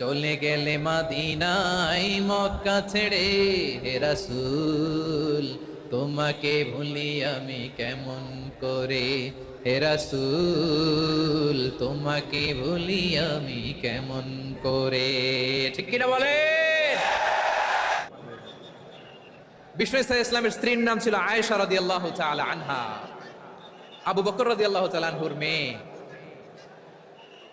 চলে গেলে মাদিনাই মক্কা ছেড়ে, হে তোমাকে ভুলি আমি কেমন করে? হে রাসূল, তোমাকে ভুলি আমি কেমন করে? ঠিক কিনা বলে? বিষ্ণু ইসলামের স্ত্রীর নাম ছিল আয়েশা রাদিয়াল্লাহু তাআলা আনহা। আবু বকর রাদিয়াল্লাহু তাআলা আনহুর মেয়ে।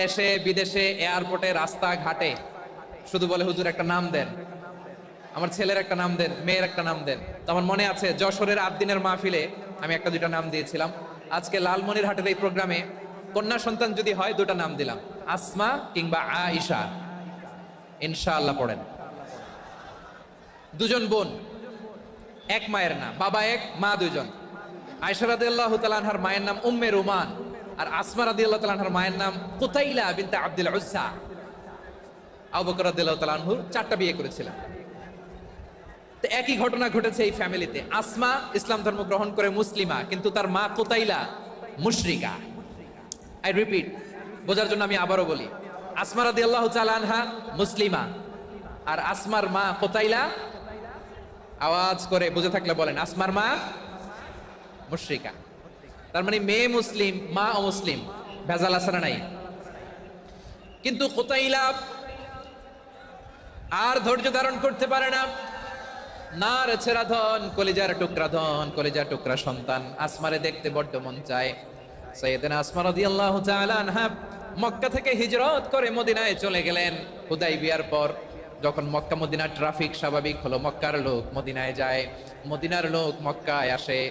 দেশে, বিদেশে এয়ারপোর্টে রাস্তা ঘাটে শুধু বলে, হুজুর, একটা নাম দেন। আমার ছেলের একটা নাম দেন, মেয়ের একটা নাম দেন। তো আমার মনে আছে, যশোরের আট দিনের মাহফিলে আমি একটা দুইটা নাম দিয়েছিলাম। আজকে লালমনির হাটের এই প্রোগ্রামে কন্যা সন্তান যদি হয়, দুটা নাম দিলাম। আসমা কিংবা আয়েশা। ইনশাআল্লাহ পড়েন। দুজন বোন, এক মায়ের নাম, বাবা এক, মা দুজন আয়সা রাদিয়াল্লাহু তাআলার মায়ের নাম উম্মে রুমান। আর আসমা রাদি আল্লাহ তাআলার মায়ের নাম কুতাইলা বিনতে আব্দুল উজ্জা। আবু বকর আনহু চারটা বিয়ে করেছিলেন। তো একই ঘটনা ঘটেছে এই ফ্যামিলিতে। আসমা ইসলাম ধর্ম গ্রহণ করে মুসলিমা, কিন্তু তার মা কোতাইলা মুশরিকা। আই রিপিট বোঝার জন্য আমি আবারও বলি, আসমা রাদিয়াল্লাহু তাআলা আনহা মুসলিমা, আর আসমার মা কোতাইলা, আওয়াজ করে বুঝে থাকলে বলেন, আসমার মা মুশরিকা। তার মানে মেয়ে মুসলিম, মা অমুসলিম, ভেজাল আসারা নাই? কিন্তু কোতাইলা আর ধৈর্য ধারণ করতে পারে না। না ছেড়া ধন, কলিজার টুকরা ধন, কলিজার টুকরা সন্তান আসমারে দেখতে বড্ড মন চায়। সৈয়দিনা আসমা রাদিয়াল্লাহু তাআলা আনহা মক্কা থেকে হিজরত করে মদিনায় চলে গেলেন। হুদাই বিয়ার পর যখন মক্কা মদিনার ট্রাফিক স্বাভাবিক হলো, মক্কার লোক মদিনায় যায়। মদিনার লোক মক্কায় আসে।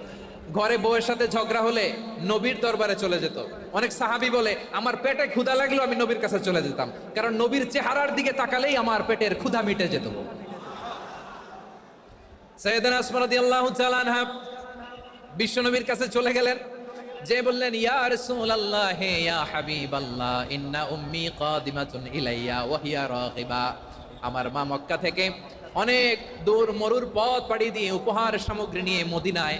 ঘরে বউয়ের সাথে ঝগড়া হলে নবীর দরবারে চলে যেত। অনেক সাহাবি বলে, আমার পেটে ক্ষুধা লাগলেও আমি নবীর কাছে চলে যেতাম। কারণ নবীর চেহারার দিকে তাকালেই আমার পেটের ক্ষুধা মিটে যেত। সৈয়দান আসমারাদি আল্লাহ চালানহা বিশ্বনবীর কাছে চলে গেলেন। যে বললেন, ইয়া রাসূলুল্লাহ হে ইয়া হাবিবাল্লাহ, ইন্না উম্মি কাদিমাতুন ইলাইয়া, ওয়া হিয়া রাগিবা। আমার মা মক্কা থেকে অনেক দূর মরুর পথ পাড়ি দিয়ে উপহার সামগ্রী নিয়ে মদিনায়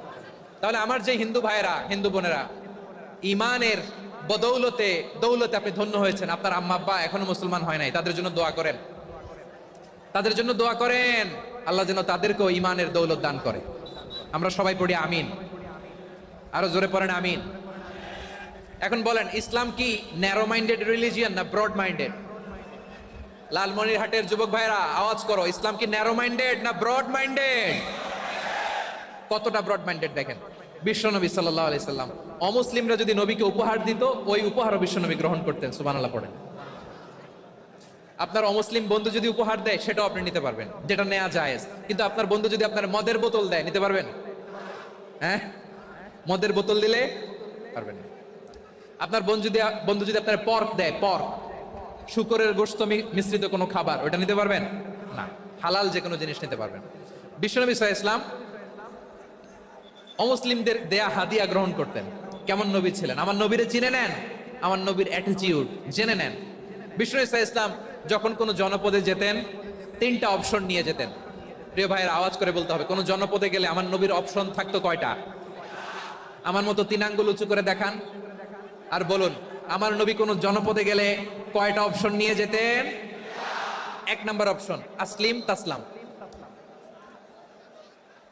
তাহলে আমার যে হিন্দু ভাইয়েরা, হিন্দু বোনেরা, ইমানের বদৌলতে, দৌলতে আপনি ধন্য হয়েছেন। আপনার আম্মা, আব্বা এখনও মুসলমান হয় নাই। তাদের জন্য দোয়া করেন। তাদের জন্য দোয়া করেন। আল্লাহ যেন তাদেরকেও ইমানের দৌলত দান করে। আমরা সবাই পড়ি আমিন। আরও জোরে পড়েন আমিন। এখন বলেন, ইসলাম কি ন্যারো মাইন্ডেড রিলিজিয়ান না ব্রড মাইন্ডেড লালমনিরহাটের যুবক ভাইরা আওয়াজ করো। ইসলাম কি ন্যারো মাইন্ডেড না ব্রড মাইন্ডেড কতটা ব্রড মাইন্ডেড দেখেন। বিশ্বনবী সাল্লাহ আলি সাল্লাম। অমুসলিমরা যদি নবীকে উপহার দিত, ওই উপহারও বিশ্বনবী গ্রহণ করতেন সুবানাল্লাহ পড়েন। আপনার অমুসলিম বন্ধু যদি উপহার দেয়, সেটাও আপনি নিতে পারবেন, যেটা নেওয়া যায় কিন্তু আপনার বন্ধু যদি আপনার মদের বোতল দেয়, নিতে পারবেন? হ্যাঁ? মদের বোতল দিলে পারবেন আপনার বন্ধু যদি বন্ধু যদি আপনার পর্ক দেয়, পর্ক, শুকরের গোস্ত মিশ্রিত কোনো খাবার, ওটা নিতে পারবেন? না। হালাল যে কোনো জিনিস নিতে পারবেন। বিশ্বনবী সাহা ইসলাম অমুসলিমদের দেয়া হাদিয়া গ্রহণ করতেন। কেমন নবী ছিলেন? আমার নবীরে চিনে নেন, আমার নবীর অ্যাটিটিউড জেনে নেন। বিষ্ণু ইসা ইসলাম যখন কোনো জনপদে যেতেন, তিনটা অপশন নিয়ে যেতেন। প্রিয় ভাইয়ের আওয়াজ করে বলতে হবে, কোনো জনপদে গেলে আমার নবীর অপশন থাকতো কয়টা? আমার মতো তিন আঙ্গুল উঁচু করে দেখান আর বলুন, আমার নবী কোনো জনপদে গেলে কয়টা অপশন নিয়ে যেতেন? এক নাম্বার অপশন আসলিম তাসলাম।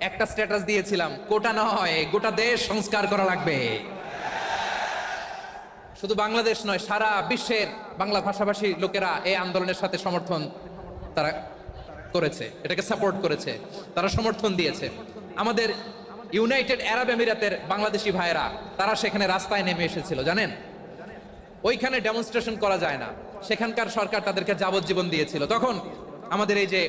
একটা স্ট্যাটাস দিয়েছিলাম কোটা নয়, গোটা দেশ সংস্কার করা লাগবে। শুধু বাংলাদেশ নয়, সারা বিশ্বের বাংলা ভাষাভাষী লোকেরা এই আন্দোলনের সাথে সমর্থন তারা করেছে, এটাকে সাপোর্ট করেছে, তারা সমর্থন দিয়েছে। আমাদের ইউনাইটেড আরব আমিরাতের বাংলাদেশি ভাইয়েরা, তারা সেখানে রাস্তায় নেমে এসেছিল, জানেন? ওইখানে ডেমনস্ট্রেশন করা যায় না। সেখানকার সরকার তাদেরকে যাবজ্জীবন দিয়েছিল। তখন আমাদের এই যে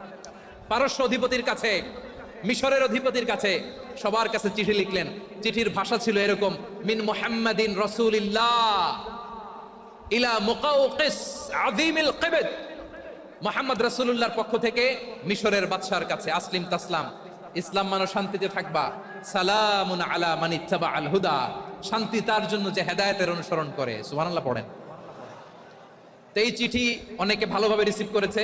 পারস্য অধিপতির কাছে, মিশরের অধিপতির কাছে সবার কাছে চিঠি লিখলেন। চিঠির ভাষা ছিল এরকম, মিন মুহাম্মাদিন রাসূলিল্লাহ ইলা মুকাউকিস আযীমিল কিবত। মোহাম্মদ রাসূলুল্লাহর পক্ষ থেকে মিশরের বাদশার কাছে, আসলিম তাসলাম, ইসলাম মানো শান্তিতে থাকবা, সালামুন আলা মান ইত্তাবা আল হুদা। শান্তি তার জন্য যে হেদায়েতের অনুসরণ করে, সুবহানাল্লাহ পড়েন। তো এই চিঠি অনেকে ভালোভাবে রিসিভ করেছে।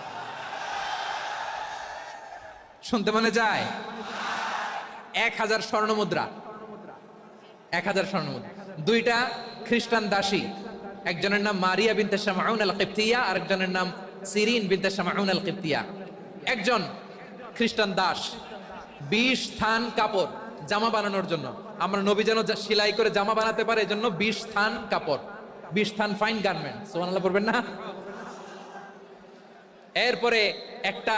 শুনতে মনে যায় এক হাজার স্বর্ণ মুদ্রা। এক হাজার স্বর্ণ মুদ্রা। দুইটা খ্রিস্টান দাসী। একজনের নাম মারিয়া বিনতে শামাউন আল কিপ্তিয়া আরেকজনের নাম সিরিন বিনতে শামাউন আল কিপ্তিয়া একজন খ্রিস্টান দাস। বিশ থান কাপড় জামা বানানোর জন্য। আমরা নবী যেন সেলাই করে জামা বানাতে পারে, এজন্য বিশ থান কাপড়। বিশ থান ফাইন গার্মেন্ট সোমানাল্লাহ পড়বেন না? এরপরে একটা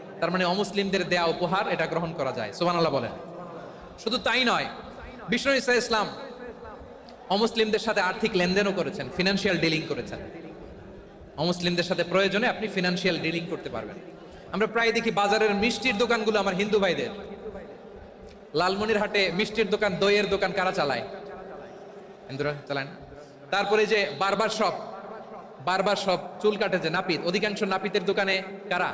তার মানে অমুসলিমদের দেয়া উপহার এটা গ্রহণ করা যায়। সুবহানাল্লাহ বলেন। শুধু তাই নয় বিষ্ণু ইসা ইসলাম অমুসলিমদের সাথে আর্থিক লেনদেনও করেছেন ফিনান্সিয়াল ডিলিং করেছেন। অমুসলিমদের সাথে প্রয়োজনে আপনি ফিনান্সিয়াল ডিলিং করতে পারবেন। আমরা প্রায় দেখি বাজারের মিষ্টির দোকানগুলো আমার হিন্দু ভাইদের। লালমনির হাটে মিষ্টির দোকান, দইয়ের দোকান কারা চালায়? হিন্দুরা চালায় না? তারপরে যে বারবার শপ বারবার শপ, চুল কাটে যে নাপিত, অধিকাংশ নাপিতের দোকানে কারা?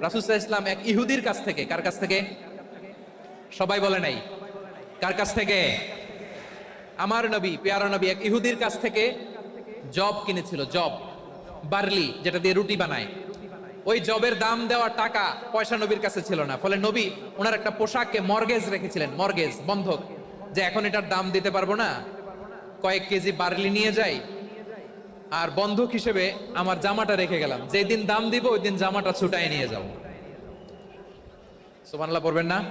আলাইহি ওয়াসাল্লাম এক ইহুদির কাছ থেকে, কার কাছ থেকে? সবাই বলে নাই। কার কাছ থেকে? আমার নবী, পেয়ারা নবী এক ইহুদির কাছ থেকে জব কিনেছিল জব বার্লি, যেটা দিয়ে রুটি বানায়। ওই জবের দাম দেওয়া টাকা পয়সা নবীর কাছে ছিল না। ফলে নবী ওনার একটা পোশাককে মর্গেজ রেখেছিলেন, মর্গেজ, বন্ধক। যে এখন এটার দাম দিতে পারব না। কয়েক কেজি বার্লি নিয়ে যাই আর বন্ধক হিসেবে আমার জামাটা রেখে গেলাম। যেদিন দাম দিব ওই দিন জামাটা ছুটাই নিয়ে যাও সুবহানাল্লাহ পড়বেন না?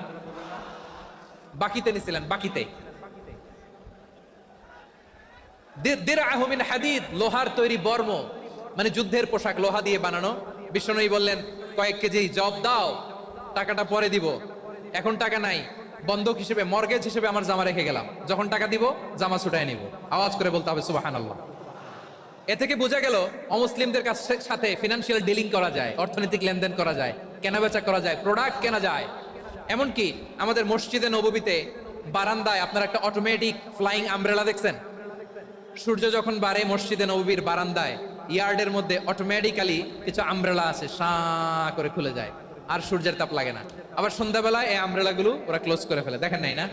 বাকিতে নিছিলেন, বাকিতে। হাদিদ, লোহার তৈরি বর্ম মানে যুদ্ধের পোশাক লোহা দিয়ে বানানো। বিষ্ণুনবী বললেন, কয়েক কেজি জব দাও, টাকাটা পরে দিব। এখন টাকা নাই। বন্ধক হিসেবে, মর্গেজ হিসেবে আমার জামা রেখে গেলাম। যখন টাকা দিব, জামা ছুটায় নিব। আওয়াজ করে বলতে হবে, সুবহানাল্লাহ। এ থেকে বোঝা গেল অমুসলিমদের সাথে ফিনান্সিয়াল ডিলিং করা যায়, অর্থনৈতিক লেনদেন করা যায়, কেনাবেচা করা যায় প্রোডাক্ট কেনা যায়। এমনকি আমাদের মসজিদে, নববীতে, বারান্দায় আপনার একটা অটোমেটিক ফ্লাইং আমব্রেলা দেখছেন? সূর্য যখন বাড়ে মসজিদে, নববীর বারান্দায় ইয়ার্ডের মধ্যে অটোমেটিক্যালি কিছু আমব্রেলা আছে সা করে খুলে যায়। আর সূর্যের তাপ লাগে না। আবার সন্ধ্যাবেলায় এই আমব্রেলাগুলো ওরা ক্লোজ করে ফেলে। দেখেন নাই না?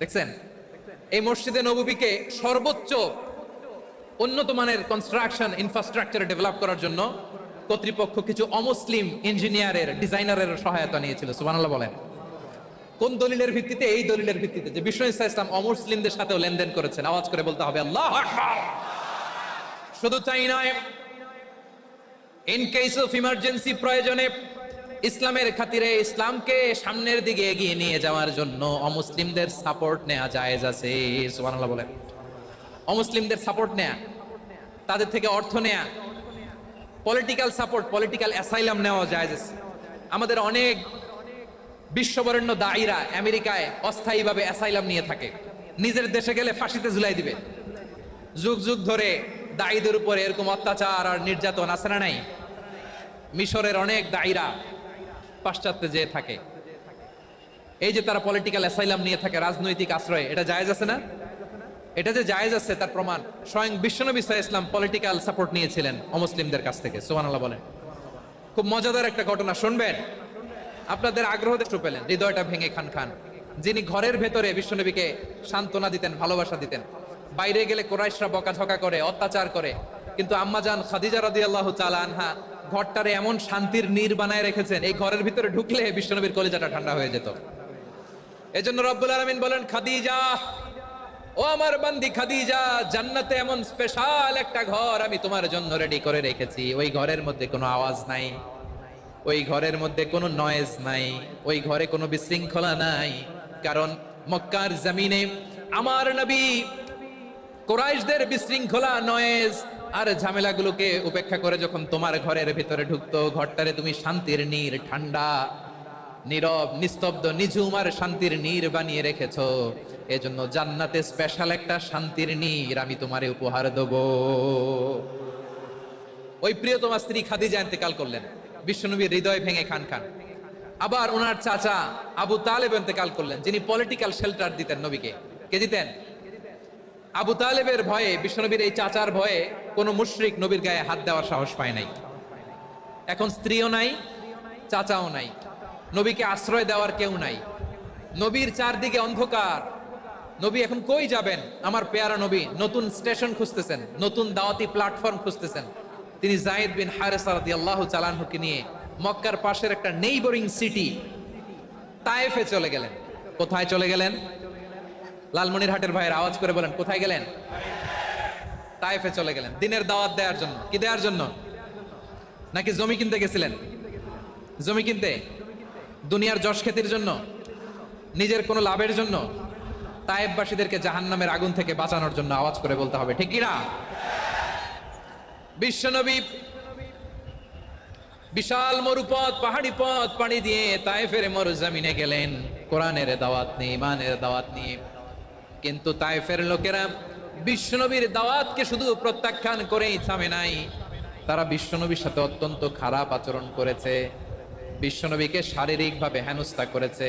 দেখছেন? এই মসজিদে, নববীকে সর্বোচ্চ উন্নত মানের কনস্ট্রাকশন ইনফ্রাস্ট্রাকচার ডেভেলপ করার জন্য কর্তৃপক্ষ কিছু অমুসলিম ইঞ্জিনিয়ারের ডিজাইনারের সহায়তা নিয়েছিল। সুবহানাল্লাহ বলেন। কোন দলিলের ভিত্তিতে? এই দলিলের ভিত্তিতে যে বিশ্ব ইসা ইসলাম অমুসলিমদের সাথেও লেনদেন করেছেন। আওয়াজ করে বলতে হবে, আল্লাহ শুধু তাই নয় ইন কেস অফ ইমার্জেন্সি প্রয়োজনে ইসলামের খাতিরে ইসলামকে সামনের দিকে এগিয়ে নিয়ে যাওয়ার জন্য অমুসলিমদের সাপোর্ট নেওয়া যায় আছে। সুবহানাল্লাহ বলেন। অমুসলিমদের সাপোর্ট নেয়া, তাদের থেকে অর্থ নেয়া পলিটিক্যাল সাপোর্ট পলিটিক্যাল অ্যাসাইলাম নেওয়া আছে। আমাদের অনেক বিশ্ববরেণ্য দায়ীরা আমেরিকায় অস্থায়ীভাবে অ্যাসাইলাম নিয়ে থাকে। নিজের দেশে গেলে ফাঁসিতে ঝুলাই দিবে। যুগ যুগ ধরে দায়ীদের উপরে এরকম অত্যাচার আর নির্যাতন আছে না নাই? মিশরের অনেক দায়ীরা পাশ্চাত্যে যেয়ে থাকে। এই যে তারা পলিটিক্যাল অ্যাসাইলাম নিয়ে থাকে, রাজনৈতিক আশ্রয়, এটা জায়েজ আছে না? এটা যে জায়েজ আছে, তার প্রমাণ স্বয়ং বিশ্বনবী সাহা ইসলাম পলিটিক্যাল সাপোর্ট নিয়েছিলেন অমুসলিমদের কাছ থেকে, সুবহানাল্লাহ বলেন। খুব মজাদার একটা ঘটনা, শুনবেন? আপনাদের আগ্রহ দেখতে পেলেন হৃদয়টা ভেঙে খান খান। যিনি ঘরের ভেতরে বিশ্বনবীকে সান্ত্বনা দিতেন, ভালোবাসা দিতেন, বাইরে গেলে কোরাইশরা বকাঝকা করে, অত্যাচার করে, কিন্তু আম্মাজান খাদিজা রাদিয়াল্লাহু তাআলা আনহা ঘরটারে এমন শান্তির নীর বানায় রেখেছেন, এই ঘরের ভিতরে ঢুকলে বিশ্বনবীর কলিজাটা ঠান্ডা হয়ে যেত। এজন্য রব্বুল আলামিন বলেন, খাদিজা ও আমার বান্দি খাদিজা, জান্নাতে এমন স্পেশাল একটা ঘর আমি তোমার জন্য রেডি করে রেখেছি। ওই ঘরের মধ্যে কোনো আওয়াজ নাই, ওই ঘরের মধ্যে কোনো নয়েজ নাই, ওই ঘরে কোনো বিশৃঙ্খলা নাই। কারণ মক্কার জমিনে আমার নবী কোরাইশদের বিশৃঙ্খলা নয়েজ আর ঝামেলাগুলোকে উপেক্ষা করে যখন তোমার ঘরের ভিতরে ঢুকতো, ঘরটারে তুমি শান্তির নীর, ঠান্ডা, নীরব, নিস্তব্ধ, নিঝুম আর শান্তির নীর বানিয়ে রেখেছো। এজন্য জান্নাতে স্পেশাল একটা শান্তির নীর আমি তোমারে উপহার দেবো। ওই প্রিয়তমা স্ত্রী খাদিজা ইন্তেকাল করলেন। বিশ্বনবীর হৃদয় ভেঙে খান খান। আবার ওনার চাচা আবু তালেব ইন্তেকাল করলেন, যিনি পলিটিক্যাল শেল্টার দিতেন নবীকে। কে দিতেন? আবু তালেবের ভয়ে, বিশ্বনবীর এই চাচার ভয়ে কোনো মুশরিক নবীর গায়ে হাত দেওয়ার সাহস পায় নাই। এখন স্ত্রীও নাই, চাচাও নাই, নবীকে আশ্রয় দেওয়ার কেউ নাই। নবীর চারদিকে অন্ধকার নবী, এখন কই যাবেন? আমার পেয়ারা নবী নতুন স্টেশন খুঁজতেছেন, নতুন দাওয়াতি প্ল্যাটফর্ম খুঁজতেছেন। তিনি জায়েদ বিন হারেসা রাদিয়াল্লাহু চালানহুকে নিয়ে মক্কার পাশের একটা নেইবরিং সিটি তায়েফে চলে গেলেন। কোথায় চলে গেলেন? লালমনিরহাটের ভাইয়ের আওয়াজ করে বলেন, কোথায় গেলেন? তায়েফে চলে গেলেন। দিনের দাওয়াত দেওয়ার জন্য, কি দেওয়ার জন্য? নাকি জমি কিনতে গেছিলেন? জমি কিনতে? দুনিয়ার যশ খ্যাতির জন্য? নিজের কোনো লাভের জন্য? তায়েববাসীদেরকে জাহান্নামের আগুন থেকে বাঁচানোর জন্য আওয়াজ করে বলতে হবে, ঠিক কিনা বিশ্বনবী বিশাল মরুপথ, পাহাড়ি পথ পাড়ি দিয়ে তায়েফের মরুজামিনে গেলেন। কোরআনের দাওয়াত নিয়ে ইমানের দাওয়াত নিয়ে কিন্তু তায়েফের লোকেরা বিশ্বনবীর দাওয়াতকে শুধু প্রত্যাখ্যান করেই থামে নাই। তারা বিশ্বনবীর সাথে অত্যন্ত খারাপ আচরণ করেছে। বিশ্বনবীকে শারীরিকভাবে হেনস্থা করেছে।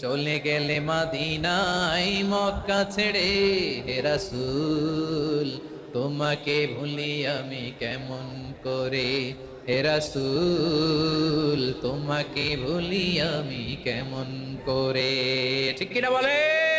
চলে গেলে মাদিনাই মক্কা ছেড়ে, হে রাসুল, তোমাকে ভুলি আমি কেমন করে? হে রাসুল, তোমাকে ভুলি আমি কেমন করে? ঠিক কিনা বলেন?